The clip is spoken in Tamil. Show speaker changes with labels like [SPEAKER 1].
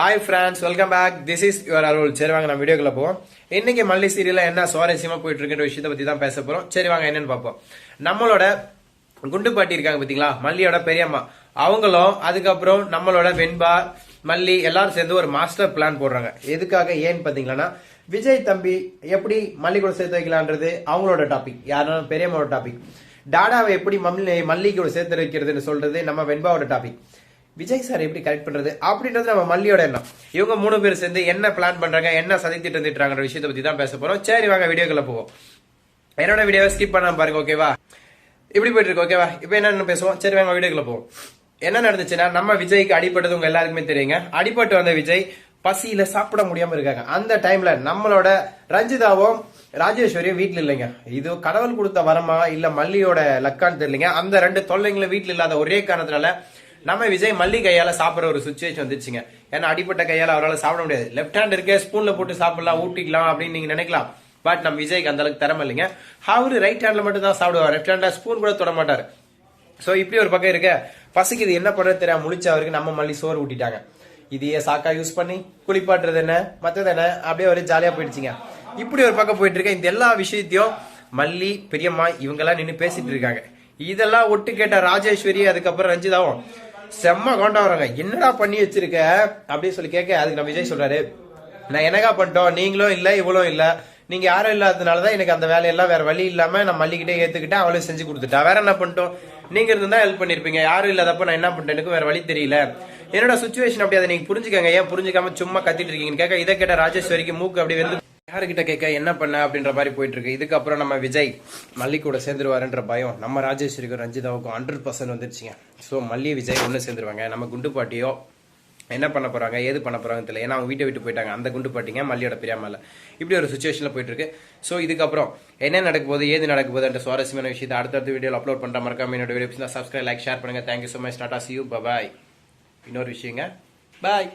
[SPEAKER 1] Hi friends welcome back this is your Arul சரி வாங்க நம்ம வீடியோக்குள்ள போவோம். இன்னைக்கு மல்லி சீரியல்ல என்ன சுவாரஸ்யமா போயிட்டு இருக்கிற விஷயத்தை பத்தி தான் பேச போறோம். சரி வாங்க என்னன்னு பார்ப்போம். நம்மளோட குண்டு பாட்டி இருக்காங்க பாத்தீங்களா? மல்லியோட பெரியம்மா. அவங்களும் அதுக்கப்புறம் நம்மளோட வெண்பா மல்லி எல்லாரும் சேர்ந்து ஒரு மாஸ்டர் பிளான் போடுறாங்க. எதுக்காக ஏன்னு பாத்தீங்கன்னா விஜய் தம்பி எப்படி மல்லி கூட சேர்த்து வைக்கலான்றது அவங்களோட டாபிக் யாருன்னா பெரியம்மாவோட டாபிக் டாடாவை எப்படி மல்லி மல்லி கூட சேர்த்து வைக்கிறதுன்னு சொல்றது நம்ம வெண்பாவோட டாபிக் விஜய் சார் எப்படி கரெக்ட் பண்றது அப்படின்றது நம்ம மல்லியோட எண்ணம். இவங்க மூணு பேர் சேர்ந்து என்ன பிளான் பண்றாங்க என்ன சதித்திட்டு இருந்துட்டாங்கன்ற விஷயத்தை பத்தி தான் பேச போறோம். சரி வாங்க வீடியோக்குள்ள போவோம். என்னோட வீடியோவை ஸ்கிப் பண்ணாம பாருங்க ஓகேவா இப்படி போயிட்டு இருக்கு ஓகேவா இப்போ என்னன்னு பேசுவோம்? சரி வாங்க வீடியோக்குள்ள போவோம். என்ன நடந்துச்சுன்னா நம்ம விஜய்க்கு அடிபட்டது உங்க எல்லாருக்குமே தெரியுங்க. அடிபட்டு வந்த விஜய் பசியில சாப்பிட முடியாம இருக்காங்க. அந்த டைம்ல நம்மளோட ரஞ்சிதாவும் ராஜேஸ்வரியும் வீட்டுல இல்லைங்க. இது கடவுள் கொடுத்த வரமா இல்ல மல்லியோட லக்கான்னு தெரியலங்க. அந்த ரெண்டு தொல்லைங்களும் வீட்டுல இல்லாத ஒரே காரணத்தினால நம்ம விஜய் மல்லி கையால சாப்பிடுற ஒரு சுச்சுவேஷன் வந்துச்சுங்க. ஏன்னா அடிப்பட்ட கையால அவரால் சாப்பிட முடியாது. லெஃப்ட் ஹேண்ட் இருக்க ஸ்பூன்ல போட்டு சாப்பிடலாம் ஊட்டிக்கலாம் அப்படின்னு நீங்க நினைக்கலாம். பட் நம்ம விஜய்க்கு அந்த அளவுக்கு திறமை இல்லைங்க. அவரு ரைட் ஹேண்ட்ல மட்டும் தான் சாப்பிடுவார். லெஃப்ட் ஹேண்ட்ல ஸ்பூன் கூட தொட மாட்டாரு. சோ இப்படி ஒரு பக்கம் இருக்க பசிக்கு இது என்ன பண்றது தெரியாம முடிச்ச அவருக்கு நம்ம மல்லி சோறு ஊட்டிட்டாங்க. இதையே சாக்கா யூஸ் பண்ணி குளிப்பாட்டுறது என்ன மத்தது என்ன அப்படியே ஒரு ஜாலியா போயிடுச்சுங்க. இப்படி ஒரு பக்கம் போயிட்டு இருக்க இந்த எல்லா விஷயத்தையும் மல்லி பெரியம்மா இவங்கெல்லாம் நின்று பேசிட்டு இருக்காங்க. இதெல்லாம் ஒட்டு கேட்ட ராஜேஸ்வரி அதுக்கப்புறம் ரஞ்சிதாவும். செம்ம கொண்டா வராங்க என்னடா பண்ணி வச்சிருக்க? அப்படின்னு சொல்லி கேட்க அதுக்கு நம்ம விஜய் சொல்றாரு நான் என்னக்கா பண்ணிட்டோம்? நீங்களும் இல்ல இவ்வளோ இல்ல. நீங்க யாரும் இல்லாததுனாலதான் எனக்கு அந்த வேலையெல்லாம் வேற வழி இல்லாம நான் மல்லிக்கிட்டே ஏத்துக்கிட்டேன் அவளும் செஞ்சு கொடுத்துட்டா. வேற என்ன பண்ணிட்டோம்? நீங்க இருந்தா ஹெல்ப் பண்ணிருப்பீங்க. யாரும் இல்லாதப்ப நான் என்ன பண்ணிட்டேன்? எனக்கு வேற வழி தெரியல. என்னோட சுச்சுவேஷன் அப்படி அதை நீங்க புரிஞ்சுக்கங்க. ஏன் புரிஞ்சுக்காம சும்மா கத்திட்டு இருக்கீங்கன்னு கேட்க இதை கேட்ட ராஜேஸ்வரிக்கு மூக்கு அப்படி வந்து யாருக்கிட்ட கேட்க என்ன பண்ண? அப்படின்ற மாதிரி போயிட்டு இருக்கு இதுக்கப்புறம் நம்ம விஜய் மல்லி கூட சேர்ந்துருவாருன்ற பயம். நம்ம ராஜேஸ்வரிக்கும் ரஞ்சிதாவுக்கும் ஹண்ட்ரட் பர்சன்ட் வந்துருச்சுங்க. ஸோ மல்லி விஜய் ஒன்று சேர்ந்துருவாங்க. நம்ம குண்டு பாட்டியோ என்ன பண்ண போறாங்க ஏது பண்ண போறாங்கன்னு தெரியல. ஏன்னா அவங்க வீட்டை விட்டு போயிட்டாங்க. அந்த குண்டு பாட்டிங்க மல்லியோட பிரியாமல் இப்படி ஒரு சுச்சுவேஷன்ல போயிட்டு இருக்கு ஸோ இதுக்கப்புறம் என்ன நடக்க போகுது ஏது நடக்க போகுது சுவாரஸ்யமான விஷயத்தை அடுத்தடுத்த வீடியோ அப்லோட் பண்ற மறக்காம என்னோட வீடியோ சப்ஸ்கிரைப் லைக் ஷேர் பண்ணுங்க. Thank you so much tata see you bye இன்னொரு விஷயங்க. பாய்